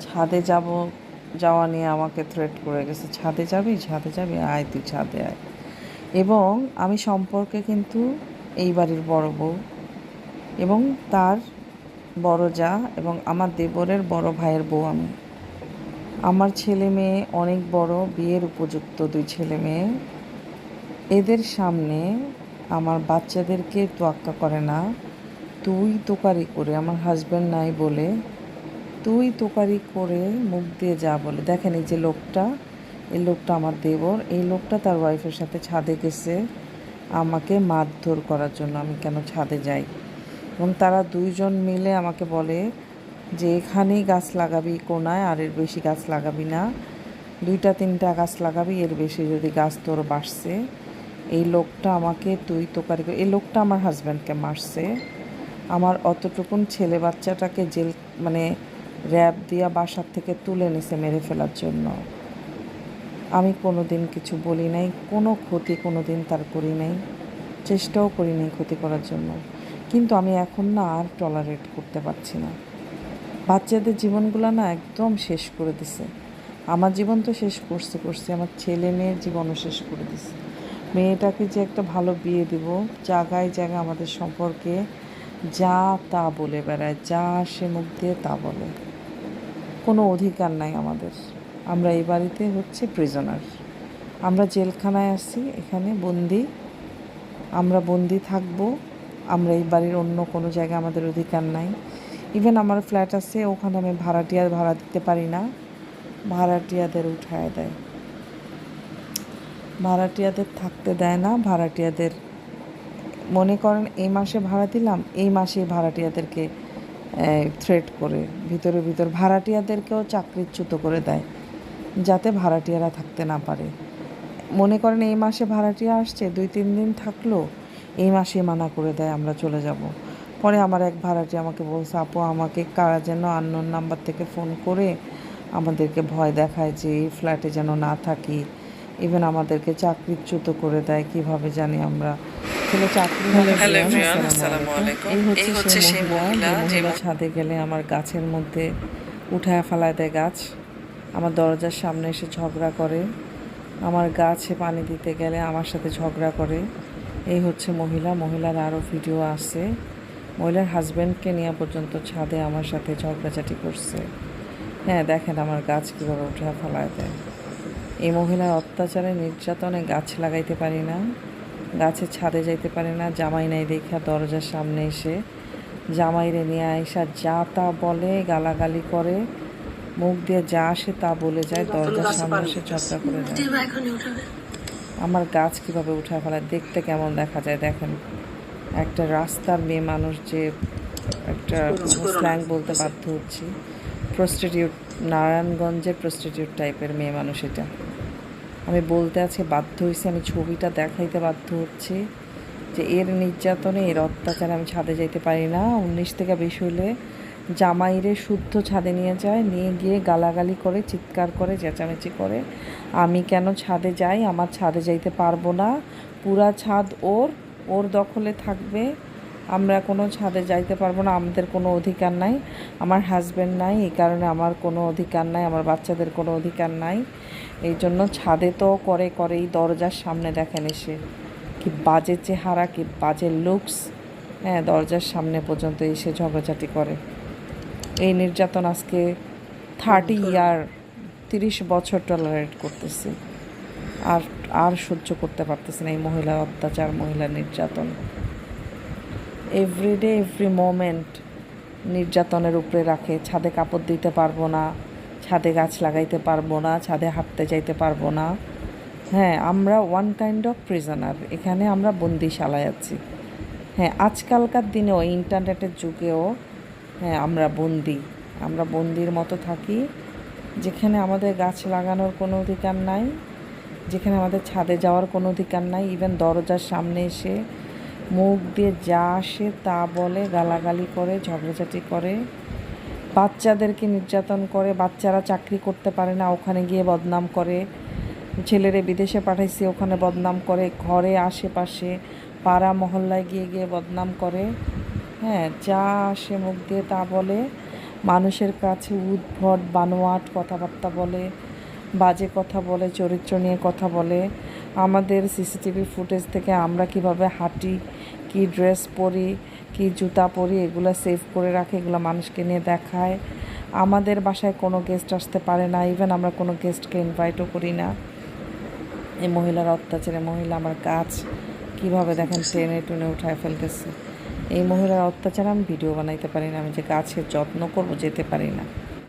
ছাদে যাব, যাওয়া নিয়ে আমাকে থ্রেট করে গেছে। ছাদে যাবি? ছাদে যাবি? আয় তুই ছাদে আয়। এবং আমি সম্পর্কে কিন্তু এই বাড়ির বড় বউ এবং তার বড় যা এবং আমার দেবরের বড় ভাইয়ের বউ আমি। আমার ছেলে মেয়ে অনেক বড়, বিয়ের উপযুক্ত দুই ছেলে মেয়ে। এদের সামনে আমার বাচ্চাদেরকে তোয়াক্কা করে না। তুই তোকারি করে, আমার হাজব্যান্ড নাই বলে তুই তোকারি করে মুখ দিয়ে যা বলে। দেখেন এই যে লোকটা, এই লোকটা আমার দেবর, এই লোকটা তার ওয়াইফের সাথে ছাদে গেছে আমাকে মারধর করার জন্য, আমি কেন ছাদে যাই? এবং তারা দুইজন মিলে আমাকে বলে যে, এখানেই গাছ লাগাবি কোনায়, আর এর বেশি গাছ লাগাবি না। দুইটা তিনটা গাছ লাগাবি, এর বেশি যদি গাছ তোর বাড়ছে। এই লোকটা আমাকে তুই তোকারি করে, এই লোকটা আমার হাজব্যান্ডকে মারছে। আমার অতটুকুন ছেলে বাচ্চাটাকে জেল মানে র্যাব দিয়া বাসার থেকে তুলে নিছে মেরে ফেলার জন্য। আমি কোনো দিন কিছু বলি নাই, কোনো ক্ষতি কোনো দিন তার করি নাই, চেষ্টাও করি নাই ক্ষতি করার জন্য। কিন্তু আমি এখন না আর টলারেট করতে পারছি না। বাচ্চাদের জীবনগুলো না একদম শেষ করে দিছে। আমার জীবন তো শেষ করছে করছে, আমার ছেলে মেয়ের জীবনও শেষ করে দিছে। মেয়েটাকে যে একটা ভালো বিয়ে দিব জায়গায় জায়গায় আমাদের সম্পর্কে যা তা বলে বেড়ায়, যা সে মুখ দিয়ে তা বলে। কোনো অধিকার নাই আমাদের। আমরা এই বাড়িতে হচ্ছে প্রিজনার আমরা জেলখানায় আছি, এখানে বন্দি। আমরা বন্দি থাকব। আমরা এই বাড়ির অন্য কোনো জায়গায় আমাদের অধিকার নাই। ইভেন আমার ফ্ল্যাট আছে, ওখানে আমি ভাড়াটিয়ার ভাড়া দিতে পারি না। ভাড়াটিয়াদের উঠায় দেয়। ভাড়াটিয়াদের থাকতে দেয় না, ভাড়াটিয়াদের মনে করেন এই মাসে ভাড়া দিলাম, এই মাসেই ভাড়াটিয়াদেরকে থ্রেট করে। ভিতরে ভিতর ভাড়াটিয়াদেরকেও চাকরিচ্যুত করে দেয়, যাতে ভাড়াটিয়ারা থাকতে না পারে। মনে করেন এই মাসে ভাড়াটিয়া আসছে, দুই তিন দিন থাকল, এই মাসে মানা করে দেয়, আমরা চলে যাব। পরে আমার এক ভাড়াটি আমাকে বলছে, আপু, আমাকে কারা যেন আননোন নাম্বার থেকে ফোন করে আমাদেরকে ভয় দেখায় যে এই ফ্ল্যাটে যেন না থাকি। ইভেন আমাদেরকে চাকরিচ্যুত করে দেয়, কীভাবে জানি আমরা চাকরি হলে আসসালামু। আলাইকুম। এই হচ্ছে সেই মহিলা যে ছাদে গেলে আমার গাছের মধ্যে উঠায় ফেলায় দেয় গাছ। আমার দরজার সামনে এসে ঝগড়া করে। আমার গাছে পানি দিতে গেলে আমার সাথে ঝগড়া করে। এই হচ্ছে মহিলা। মহিলার আরও ভিডিও আছে। মহিলার হাজব্যান্ডকে নিয়ে পর্যন্ত ছাদে আমার সাথে ঝগড়াঝাটি করছে। হ্যাঁ দেখেন আমার গাছ কীভাবে উঠে ফেলায় দেয় এই মহিলার অত্যাচারে নির্যাতনে গাছ লাগাইতে পারি না। গাছের ছাদে যাইতে পারে না জামাই নাই দেখা দরজার সামনে এসে জামাইরে নিয়ে আইসা যা তা বলে গালাগালি করে মুখ দিয়ে যা আসে তা বলে যায় দরজার সামনে এসে চর্চা করে যায়। আমার গাছ কীভাবে উঠে ফেলায় দেখতে কেমন দেখা যায় দেখেন। একটা রাস্তার মেয়ে মানুষ যে একটা স্ল্যাং বলতে বাধ্য হচ্ছি। প্রস্টিটিউট নারায়ণগঞ্জের প্রস্টিটিউট টাইপের মেয়ে মানুষ এটা। আমি বলতে আছে বাধ্য হয়েছি, আমি ছবিটা দেখাইতে বাধ্য হচ্ছি যে এর নির্যাতনে, এর অত্যাচারে আমি ছাদে যাইতে পারি না। উনিশ থেকে বিশ হইলে জামাইরে শুদ্ধ ছাদে নিয়ে যায়, নিয়ে গিয়ে গালাগালি করে, চিৎকার করে, চেঁচামেচি করে, আমি কেন ছাদে যাই? আমার ছাদে যাইতে পারব না। পুরা ছাদ ওর ওর দখলে থাকবে। আমরা কোনো ছাদে যাইতে পারব না, আমাদের কোনো অধিকার নাই, আমার হাজব্যান্ড নাই, এই কারণে আমার কোনো অধিকার নাই, আমার বাচ্চাদের কোনো অধিকার নাই। এই জন্য ছাদে তো করে করে এই দরজার সামনে দেখেন এসে। কি বাজে চেহারা কি বাজে লুকস হ্যাঁ দরজার সামনে পর্যন্ত এসে ঝগড়াঝাটি করে। এই নির্যাতন আজকে থার্টি ইয়ার তিরিশ বছর টলারেট করতেছি। আর আর সহ্য করতে পারতেছি না এই মহিলার অত্যাচার মহিলা নির্যাতন। এভরিডে এভরি মোমেন্ট নির্যাতনের উপরে রাখে। ছাদে কাপড় দিতে পারব না। ছাদে গাছ লাগাইতে পারব না, ছাদে হাঁটতে যাইতে পারব না। হ্যাঁ আমরা ওয়ান কাইন্ড অফ প্রিজনার এখানে আমরা বন্দিশালায় আছি। হ্যাঁ আজকালকার দিনেও ইন্টারনেটের যুগেও হ্যাঁ আমরা বন্দি। আমরা বন্দির মতো থাকি, যেখানে আমাদের গাছ লাগানোর কোনো অধিকার নাই, যেখানে আমাদের ছাদে যাওয়ার কোনো অধিকার নাই ইভেন দরজার সামনে এসে মুখ দিয়ে যা আসে তা বলে, গালাগালি করে, ঝগড়াঝাটি করে। বাচ্চাদেরকে নির্যাতন করে, বাচ্চারা চাকরি করতে পারে না, ওখানে গিয়ে বদনাম করে। ছেলেরে বিদেশে পাঠাইছে, ওখানে বদনাম করে, ঘরে, আশেপাশে, পাড়া মহল্লায় গিয়ে গিয়ে বদনাম করে। হ্যাঁ যা আসে মুখ দিয়ে তা বলে। মানুষের কাছে উদ্ভট, বানোয়াট কথাবার্তা বলে, বাজে কথা বলে, চরিত্র নিয়ে কথা বলে। আমাদের সিসিটিভি ফুটেজ থেকে আমরা কীভাবে হাঁটি কি ড্রেস পরি, কি জুতা পরি, এগুলো সেভ করে রাখে, এগুলো মানুষকে নিয়ে দেখায়। আমাদের বাসায় কোনো গেস্ট আসতে পারে না ইভেন আমরা কোনো গেস্টকে ইনভাইটও করি না। এই মহিলার অত্যাচারে, মহিলা আমার গাছ কীভাবে দেখেন টেনে টুনে উঠায় ফেলতেছে। এই মহিলার অত্যাচারে আমি ভিডিও বানাইতে পারি না, আমি যে গাছের যত্ন করব যেতে পারি না।